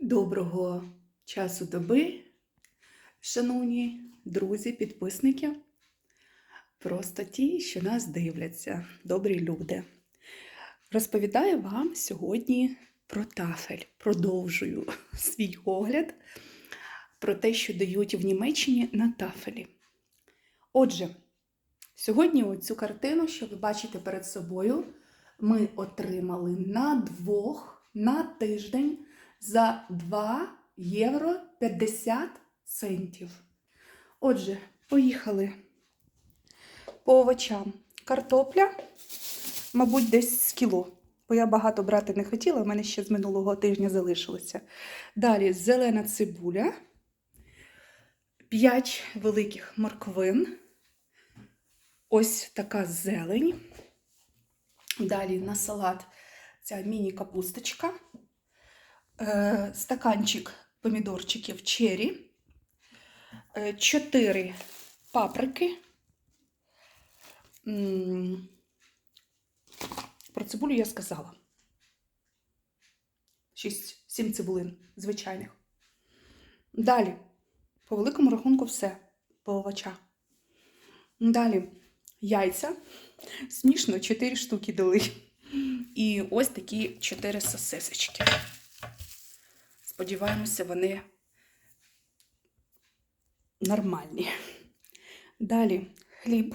Доброго часу доби, шановні друзі, підписники, просто ті, що нас дивляться, добрі люди. Розповідаю вам сьогодні про тафель. Продовжую свій огляд про те, що дають в Німеччині на тафелі. Отже, сьогодні цю картину, що ви бачите перед собою, ми отримали на двох на тиждень за 2 євро 50 центів. Отже, поїхали по овочам. Картопля, мабуть, десь з кіло, бо я багато брати не хотіла, в мене ще з минулого тижня залишилося. Далі зелена цибуля, 5 великих морквин, ось така зелень. Далі на салат ця міні-капусточка е, стаканчик помідорчиків черрі, 4 паприки. Про цибулю я сказала. 6-7 цибулин звичайних. Далі, по великому рахунку, все по овочах. Далі яйця. Смішно, 4 штуки дали. І ось такі 4 сосисочки. Сподіваємося, вони нормальні. Далі хліб,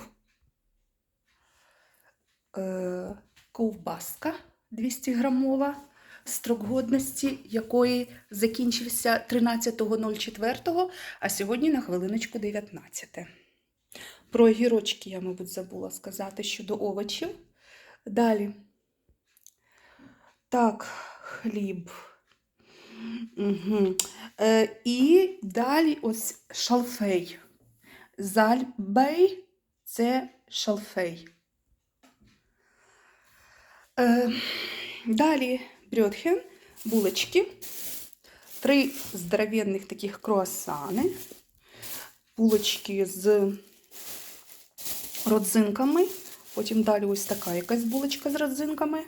е, ковбаска 200 грамова, строк годності якої закінчився 13.04, а сьогодні на хвилиночку 19. Про огірочки я, мабуть, забула сказати щодо овочів. Далі. Так, хліб. Угу. Е, і далі ось шалфей. Зальбей це шалфей. Е, далі брьотхен, булочки, три здоровенних таких круасани, булочки з родзинками. Потім далі ось така якась булочка з родзинками.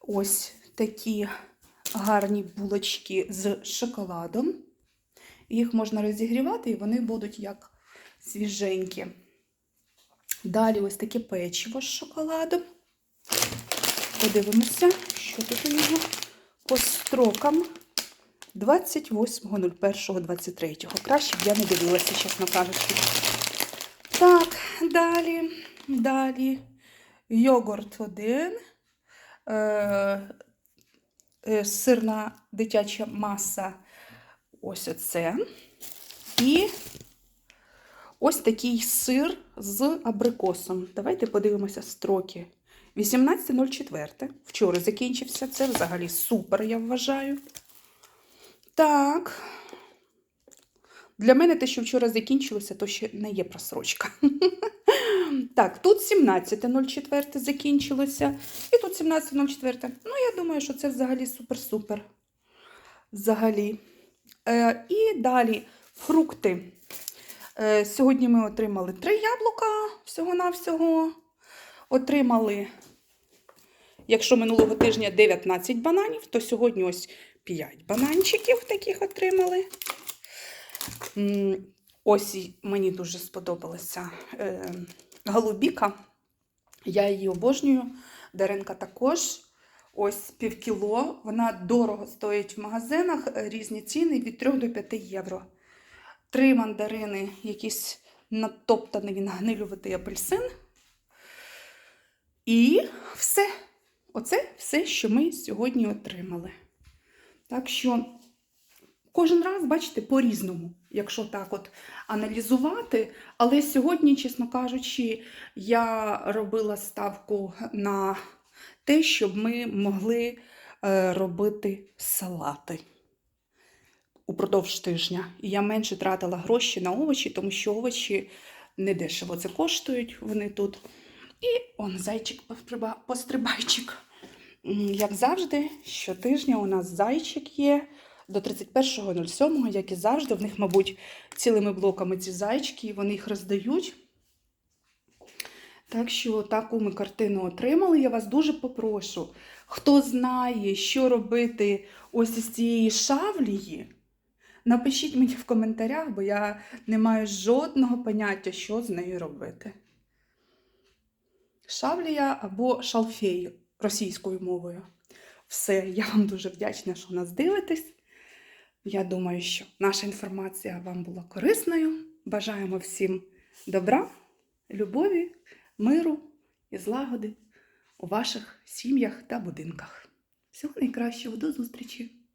Ось такі гарні булочки з шоколадом. Їх можна розігрівати, і вони будуть як свіженькі. Далі ось таке печиво з шоколадом. Подивимося, що тут у нього по строкам 28.01.23. Краще б я не дивилася, чесно кажучи. Так, далі, далі. Йогурт один. Е, сирна дитяча маса. Ось оце. І ось такий сир з абрикосом. Давайте подивимося строки. 18.04. Вчора закінчився. Це взагалі супер, я вважаю. Так. Для мене те, що вчора закінчилося, то ще не є просрочка. Так, тут 17.04 закінчилося. І тут 17.04. Ну, я думаю, що це взагалі супер-супер. Взагалі. Е, і далі фрукти. Е, сьогодні ми отримали 3 яблука всього-навсього. Отримали, якщо минулого тижня 19 бананів, то сьогодні ось 5 бананчиків таких отримали. Ось мені дуже сподобалася е, голубіка. Я її обожнюю. Даринка також. Ось півкіло. Вона дорого стоїть в магазинах, е, різні ціни від 3 до 5 євро. Три мандарини, якийсь натоптаний він нагнилюватий апельсин. І все. Оце все, що ми сьогодні отримали. Так що кожен раз, бачите, по-різному, якщо так от аналізувати. Але сьогодні, чесно кажучи, я робила ставку на те, щоб ми могли е, робити салати упродовж тижня. І я менше тратила гроші на овочі, тому що овочі недешево це коштують вони тут. І он зайчик пострибайчик. Як завжди, щотижня у нас зайчик є до 31.07, як і завжди. В них, мабуть, цілими блоками ці зайчики, вони їх роздають. Так що таку ми картину отримали. Я вас дуже попрошу, Хто знає, що робити ось із цієї шавлії, напишіть мені в коментарях, бо я не маю жодного поняття, що з нею робити. Шавлія або шалфей російською мовою. Все, я вам дуже вдячна, що нас дивитесь. Я думаю, що наша інформація вам була корисною. Бажаємо всім добра, любові, миру і злагоди у ваших сім'ях та будинках. Всього найкращого, до зустрічі!